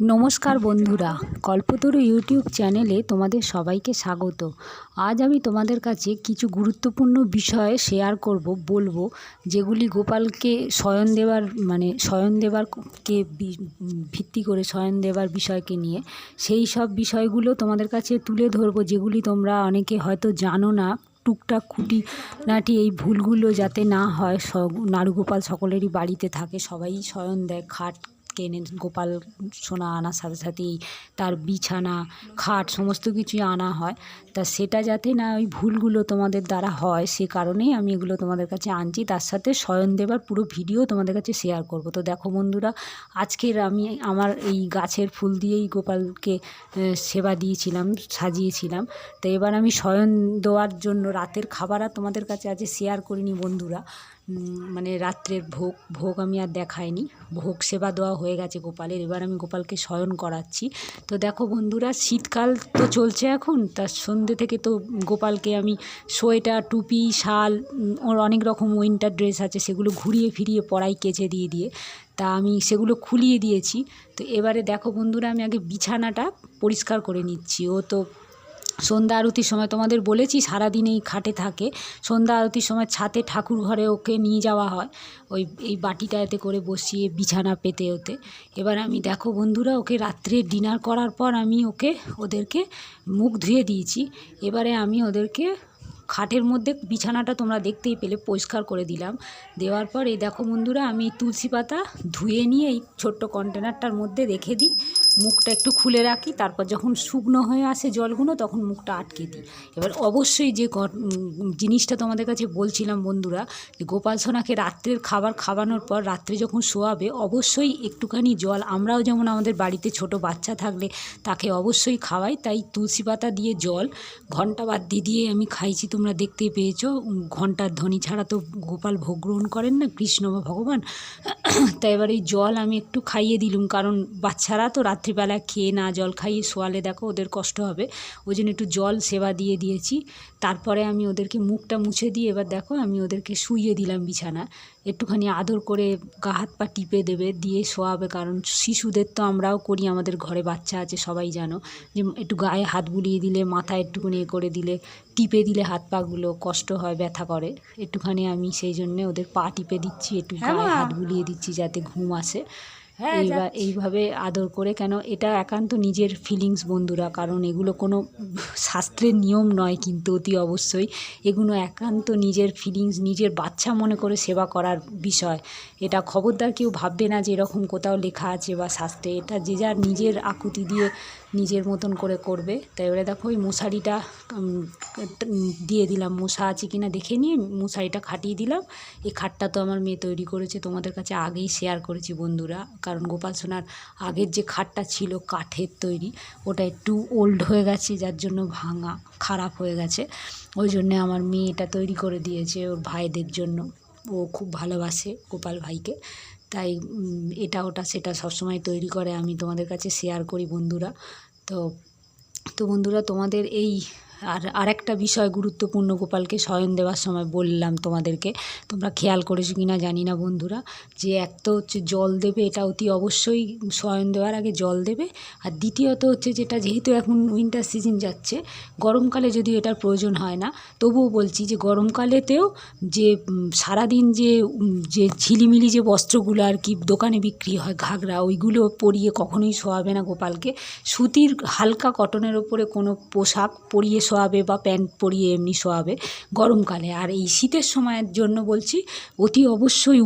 নমস্কার বন্ধুরা, কল্পতরু ইউটিউব চ্যানেলে তোমাদের সবাইকে স্বাগত। আজ আমি তোমাদের কাছে কিছু গুরুত্বপূর্ণ বিষয় শেয়ার করব, বলব, যেগুলি গোপালকে শয়ন দেওয়ার মানে শয়ন দেওয়ার কে ভিত্তি করে শয়ন দেওয়ার বিষয়কে নিয়ে। সেই সব বিষয়গুলো তোমাদের কাছে তুলে ধরবো, যেগুলি তোমরা অনেকে হয়তো জানো না, টুকটাক খুঁটিনাটি এই ভুলগুলো যাতে না হয় নাড়ুগোপাল সকলেরই বাড়িতে থাকে, সবাই শয়ন দেয়, খাট কেনে গোপাল সোনা আনার সাথে সাথেই তার বিছানা, খাট সমস্ত কিছুই আনা হয়। তা সেটা যাতে না ওই ভুলগুলো তোমাদের দ্বারা হয়, সে কারণেই আমি এগুলো তোমাদের কাছে আনছি। তার সাথে শয়ন দেবার পুরো ভিডিও তোমাদের কাছে শেয়ার করব। তো দেখো বন্ধুরা, আজকের আমি আমার এই গাছের ফুল দিয়েই গোপালকে সেবা দিয়েছিলাম, সাজিয়েছিলাম। তো এবার আমি শয়ন দেওয়ার জন্য রাতের খাবার আর তোমাদের কাছে আজ শেয়ার করিনি বন্ধুরা। মানে রাত্রের ভোগ ভোগ আমি আর দেখাইনি। ভোগ সেবা দেওয়া হয়ে গেছে গোপালের, এবার আমি গোপালকে শয়ন করাচ্ছি। তো দেখো বন্ধুরা, শীতকাল তো চলছে এখন, তা সন্ধ্যে থেকে তো গোপালকে আমি সোয়েটার, টুপি, শাল ওর অনেক রকম উইন্টার ড্রেস আছে, সেগুলো ঘুরিয়ে ফিরিয়ে পরাই কেচে দিয়ে দিয়ে, তা আমি সেগুলো খুলিয়ে দিয়েছি। তো এবারে দেখো বন্ধুরা, আমি আগে বিছানাটা পরিষ্কার করে নিচ্ছি। ও তো সন্ধ্যা আরতির সময় তোমাদের বলেছি, সারাদিন এই খাটে থাকে। সন্ধ্যা আরতির সময় ছাতে ঠাকুর ঘরে ওকে নিয়ে যাওয়া হয়। ওই, এই বাটিটাতে করে বসিয়ে বিছানা পেতে ওতে। এবার আমি, দেখো বন্ধুরা, ওকে রাত্রে ডিনার করার পর আমি ওকে, ওদেরকে মুখ ধুয়ে দিয়েছি। এবারে আমি ওদেরকে খাটের মধ্যে বিছানাটা তোমরা দেখতেই পেলে, পরিষ্কার করে দিলাম। দেওয়ার পর এই দেখো বন্ধুরা, আমি তুলসী পাতা ধুয়ে নিয়ে এই ছোট্ট কন্টেনারটার মধ্যে রেখে দিই। মুখটা একটু খুলে রাখি, তারপর যখন শুকনো হয়ে আসে জলগুলো তখন মুখটা আটকে দিই। এবার অবশ্যই যে জিনিসটা তোমাদের কাছে বলছিলাম বন্ধুরা, যে গোপাল সোনাকে রাত্রের খাবার খাওয়ানোর পর রাত্রে যখন শোয়াবে, অবশ্যই একটুখানি জল, আমরাও যেমন আমাদের বাড়িতে ছোট বাচ্চা থাকলে তাকে অবশ্যই খাওয়াই, তাই তুলসী পাতা দিয়ে জল, ঘণ্টা বাদ দিয়ে আমি খাইছি, তোমরা দেখতেই পেয়েছ ঘণ্টার ধ্বনি ছাড়া তো গোপাল ভোগ গ্রহণ করেন না, কৃষ্ণ ভগবান। তাই এবার এই জল আমি একটু খাইয়ে দিলুম, কারণ বাচ্চারা তো রাত্রিবেলা খেয়ে না জল খাইয়ে শোয়ালে দেখো ওদের কষ্ট হবে। ওই জন্য একটু জল সেবা দিয়ে দিয়েছি। তারপরে আমি ওদেরকে মুখটা মুছে দিয়ে এবার দেখো আমি ওদেরকে শুইয়ে দিলাম বিছানা। একটুখানি আদর করে গা হাত পা টিপে দেবে দিয়ে শোয়াবে। কারণ শিশুদের তো আমরাও করি আমাদের ঘরে বাচ্চা আছে সবাই জানো। যে একটু গায়ে হাত বুলিয়ে দিলে মাথায় একটুখানি এ করে দিলে টিপে দিলে হাত পাগুলো কষ্ট হয় ব্যথা করে। একটুখানি আমি সেই জন্যে ওদের পা টিপে দিচ্ছি একটু হ্যাঁ গায়ে হাত বুলিয়ে দিচ্ছি যাতে ঘুম আসে। এইবার এইভাবে আদর করে কেন? এটা একান্ত নিজের ফিলিংস বন্ধুরা কারণ এগুলো কোনো শাস্ত্রের নিয়ম নয় কিন্তু অতি অবশ্যই। এগুলো একান্ত নিজের ফিলিংস নিজের বাচ্চা মনে করে সেবা করার বিষয়। এটা খবরদার কেউ ভাববে না যে এরকম কোথাও লেখা আছে বা শাস্ত্রে। এটা যে যার নিজের আকুতি দিয়ে নিজের মতন করে করবে। তাই এবারে দেখো ওই মশারিটা দিয়ে দিলাম। মশা আছে কি না দেখে নিয়ে মশারিটা খাটিয়ে দিলাম। এই খাটটা তো আমার মেয়ে তৈরি করেছে, তোমাদের কাছে আগেই শেয়ার করেছি বন্ধুরা। কারণ গোপাল সোনার আগের যে খাটটা ছিল কাঠের তৈরি, ওটা একটু ওল্ড হয়ে গেছে, যার জন্য ভাঙা খারাপ হয়ে গেছে। ওই জন্যে আমার মেয়ে এটা তৈরি করে দিয়েছে ওর ভাইদের জন্য। ও খুব ভালোবাসে গোপাল ভাইকে। তাই এটা, ওটা, সেটা সবসময় তৈরি করে আমি তোমাদের কাছে শেয়ার করি বন্ধুরা। তো তো বন্ধুরা তোমাদের এই আর আরেকটা বিষয় গুরুত্বপূর্ণ গোপালকে শয়ন দেওয়ার সময় বললাম তোমাদেরকে, তোমরা খেয়াল করেছ কি না জানি না বন্ধুরা, যে এক তো হচ্ছে জল দেবে, এটা অতি অবশ্যই শয়ন দেওয়ার আগে জল দেবে, আর দ্বিতীয়ত হচ্ছে যেটা যেহেতু এখন উইন্টার সিজন যাচ্ছে, গরমকালে যদি এটার প্রয়োজন হয় না, তবুও বলছি যে গরমকালেতেও যে সারাদিন যে যে ঝিলিমিলি যে বস্ত্রগুলো আর কি দোকানে বিক্রি হয়, ঘাগরা, ওইগুলো পরিয়ে কখনোই শোয়াবে না গোপালকে, সুতির হালকা কটনের ওপরে কোনো পোশাক পরিয়ে শোয়াবে বা প্যান্ট পরিয়ে এমনি শোয়াবে গরমকালে। আর এই শীতের সময়ের জন্য বলছি, অতি অবশ্যই